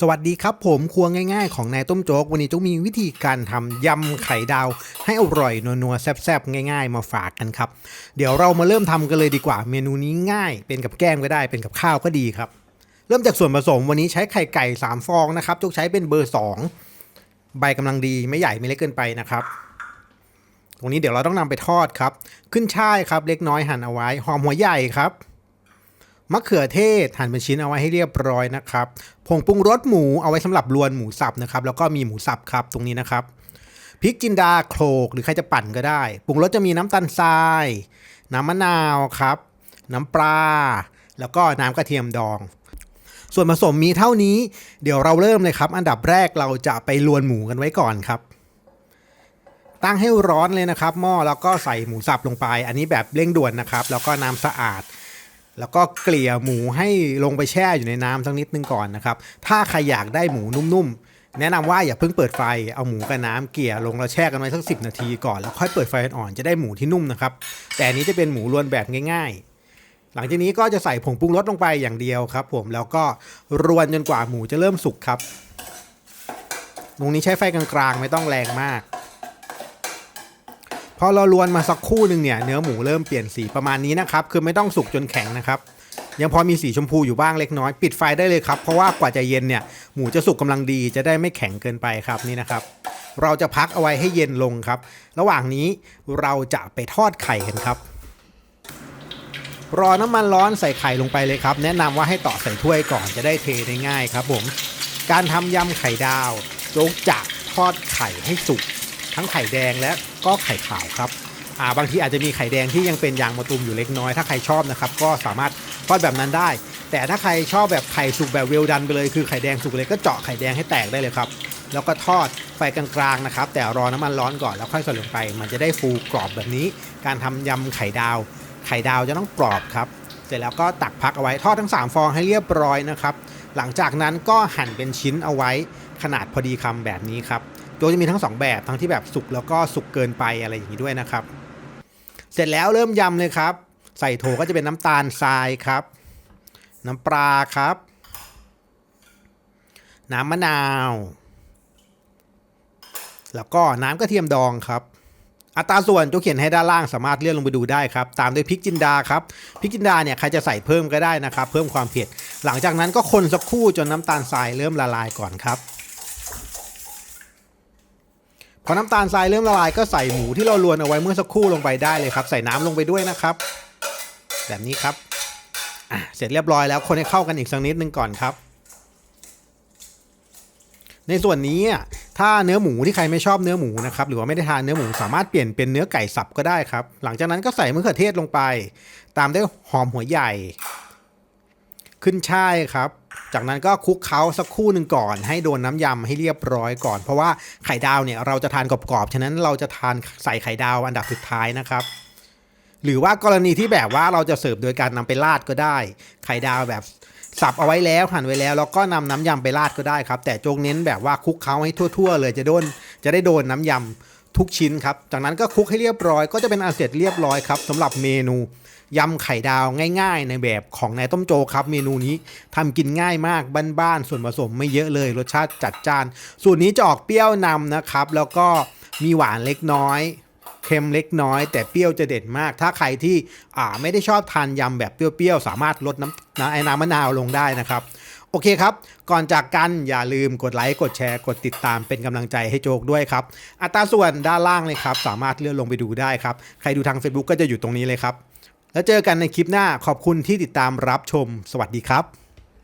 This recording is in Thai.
สวัสดีครับผมครัวง่ายๆ ของนายต้มโจ๊ก วันนี้โจ๊กมีวิธีการทำยำไข่ดาว ให้อร่อยนัวๆแซ่บๆง่าย ๆ มาฝากกันครับ เดี๋ยวเรามาเริ่มทำกันเลยดีกว่า เมนูนี้ง่าย เป็นกับแกล้มก็ได้เป็นกับข้าวก็ดีครับ เริ่มจากส่วนผสมวันนี้ใช้ไข่ไก่ 3 ฟองนะครับโจ๊กใช้เป็นเบอร์ 2 ใบกำลังดีไม่ใหญ่ไม่เล็กเกินไปนะครับ ตรงนี้เดี๋ยวเราต้องนำไปทอดครับ ขึ้นช่ายครับเล็กน้อยหั่นเอาไว้หอมหัวใหญ่ครับ มะเขือเทศหั่นเป็นชิ้นเอาไว้ให้เรียบร้อยนะครับผงปรุงรสหมูเอาไว้สำหรับรวนหมูสับนะครับแล้วก็มีหมูสับครับตรงนี้นะครับพริกจินดาโขลกหรือใครจะปั่นก็ได้ปรุงรสจะมีน้ำตาลทราย น้ำมะนาวครับ น้ำปลาแล้วก็น้ำกระเทียมดอง ส่วนผสมมีเท่านี้ เดี๋ยวเราเริ่มเลยครับ อันดับแรกเราจะไปลวนหมูกันไว้ก่อนครับ ตั้งให้ร้อนเลยนะครับ หม้อแล้วก็ใส่หมูสับลงไป อันนี้แบบเร่งด่วนนะครับ แล้วก็น้ำสะอาด แล้วก็เกลี่ยหมูให้ลงไปแช่อยู่ในน้ำสักนิดนึงก่อนนะครับ ถ้าใครอยากได้หมูนุ่มๆ แนะนำว่าอย่าเพิ่งเปิดไฟ เอาหมูกับน้ำเกลี่ยลงแล้วแช่กันไว้สักสินาทีก่อน แล้วค่อยเปิดไฟอ่อนๆ จะได้หมูที่นุ่มนะครับ แต่นนี้จะเป็นหมูรวนแบบง่าย ๆ หลังจากนี้ก็จะใส่ผงปรุงรสลงไปอย่างเดียวครับ ผม แล้วก็รวนจนกว่าหมูจะเริ่มสุกครับ ตรงนี้ใช้ไฟกลางๆ ไม่ต้องแรงมาก พอเราลวนมาสักคู่หนึ่งเนี่ยเนื้อหมูเริ่มเปลี่ยนสีประมาณนี้นะครับคือไม่ต้องสุกจนแข็งนะครับยังพอมีสีชมพูอยู่บ้างเล็กน้อย ปิดไฟได้เลยครับเพราะว่ากว่าจะเย็นเนี่ยหมูจะสุกกำลังดีจะได้ไม่แข็งเกินไปครับนี่นะครับ เราจะพักเอาไว้ให้เย็นลงครับ ระหว่างนี้เราจะไปทอดไข่กันครับ รอน้ำมันร้อนใส่ไข่ลงไปเลยครับ แนะนำว่าให้ต่อใส่ถ้วยก่อนจะได้เทได้ง่ายครับผมการทำยำไข่ดาวโจ๊กจะทอดไข่ให้สุก ทั้งไข่แดงและ ก็ไข่ขาวครับอ่าบางทีอาจจะมีไข่แดงที่ยังเป็นยางมะตูมอยู่เล็กน้อย ถ้าใครชอบนะครับก็สามารถทอดแบบนั้นได้ แต่ถ้าใครชอบแบบไข่สุกแบบเวลดันไปเลยคือไข่แดงสุกเลยก็เจาะไข่แดงให้แตกได้เลยครับแล้วก็ทอดไฟกลางๆนะครับ แต่รอน้ำมันร้อนก่อนแล้วค่อยใส่ลงไป มันจะได้ฟูกรอบแบบนี้ การทำยำไข่ดาว ไข่ดาวจะต้องกรอบครับ เสร็จแล้วก็ตักพักเอาไว้ทอดทั้ง 3 ฟองให้เรียบร้อยนะครับ หลังจากนั้นก็หั่นเป็นชิ้นเอาไว้ขนาดพอดีคำแบบนี้ครับ โดยจะมีทั้ง 2 แบบทั้งที่แบบสุกแล้วก็สุกเกินไปอะไรอย่างนี้ด้วยนะครับ เสร็จแล้วเริ่มยำเลยครับ ใส่โถก็จะเป็นน้ำตาลทรายครับ น้ำปลาครับ น้ำมะนาว แล้วก็น้ำกระเทียมดองครับอัตราส่วนโจกเขียนให้ด้านล่างสามารถเลื่อนลงไปดูได้ครับตามด้วยพริกจินดาครับพริกจินดาเนี่ยใครจะใส่เพิ่มก็ได้นะครับ เพิ่มความเผ็ดหลังจากนั้นก็คนสักครู่จนน้ำตาลทรายเริ่มละลายก่อนครับ พอน้ำตาลทรายเริ่มละลายก็ใส่หมูที่เราลวนเอาไว้เมื่อสักครู่ลงไปได้เลยครับ ใส่น้ำลงไปด้วยนะครับ แบบนี้ครับเสร็จเรียบร้อยแล้วคนให้เข้ากันอีกสักนิดนึงก่อนครับ ในส่วนนี้ถ้าเนื้อหมูที่ใครไม่ชอบเนื้อหมูนะครับหรือว่าไม่ได้ทานเนื้อหมูสามารถเปลี่ยนเป็นเนื้อไก่สับก็ได้ครับ หลังจากนั้นก็ใส่มะเขือเทศลงไป ตามด้วยหอมหัวใหญ่ ขึ้นช่ายครับ จากนั้นก็คลุกเคล้าสักครู่หนึ่งก่อน ให้โดนน้ำยำให้เรียบร้อยก่อน เพราะว่าไข่ดาวเนี่ยเราจะทานกรอบๆ ฉะนั้นเราจะทานใส่ไข่ดาวอันดับสุดท้ายนะครับ หรือว่ากรณีที่แบบว่าเราจะเสิร์ฟโดยการนำไปราดก็ได้ ไข่ดาวแบบสับเอาไว้แล้วหั่นไว้แล้วแล้วก็นำน้ำยำไปราดก็ได้ครับ แต่จงเน้นแบบว่าคลุกเคล้าให้ทั่ว ๆ เลยจะโดนจะได้โดนน้ำยำ ทุกชิ้นครับ จากนั้นก็คลุกให้เรียบร้อยก็จะเป็นอันเสร็จเรียบร้อยครับสำหรับเมนูยำไข่ดาวง่ายๆ ในแบบของนายต้มโจครับ เมนูนี้ทำกินง่ายมากบ้านๆส่วนผสมไม่เยอะเลย รสชาติจัดจ้าน สูตรนี้จะออกเปรี้ยวนำนะครับ แล้วก็มีหวานเล็กน้อยเค็มเล็กน้อย แต่เปรี้ยวจะเด็ดมาก ถ้าใครที่อ่าไม่ได้ชอบทานยำแบบเปรี้ยวๆสามารถลดน้ำน้ำไอ้น้ำมะนาวลงได้นะครับ อเคครับ ก่อนจากกันอย่าลืมกดไลค์ กดแชร์ กดติดตามเป็นกำลังใจให้โจกด้วยครับ อัตราส่วนด้านล่างเลยครับ สามารถเลื่อนลงไปดูได้ครับ ใครดูทาง Facebook ก็จะอยู่ตรงนี้เลยครับ แล้วเจอกันในคลิปหน้าขอบคุณที่ติดตามรับชม สวัสดีครับ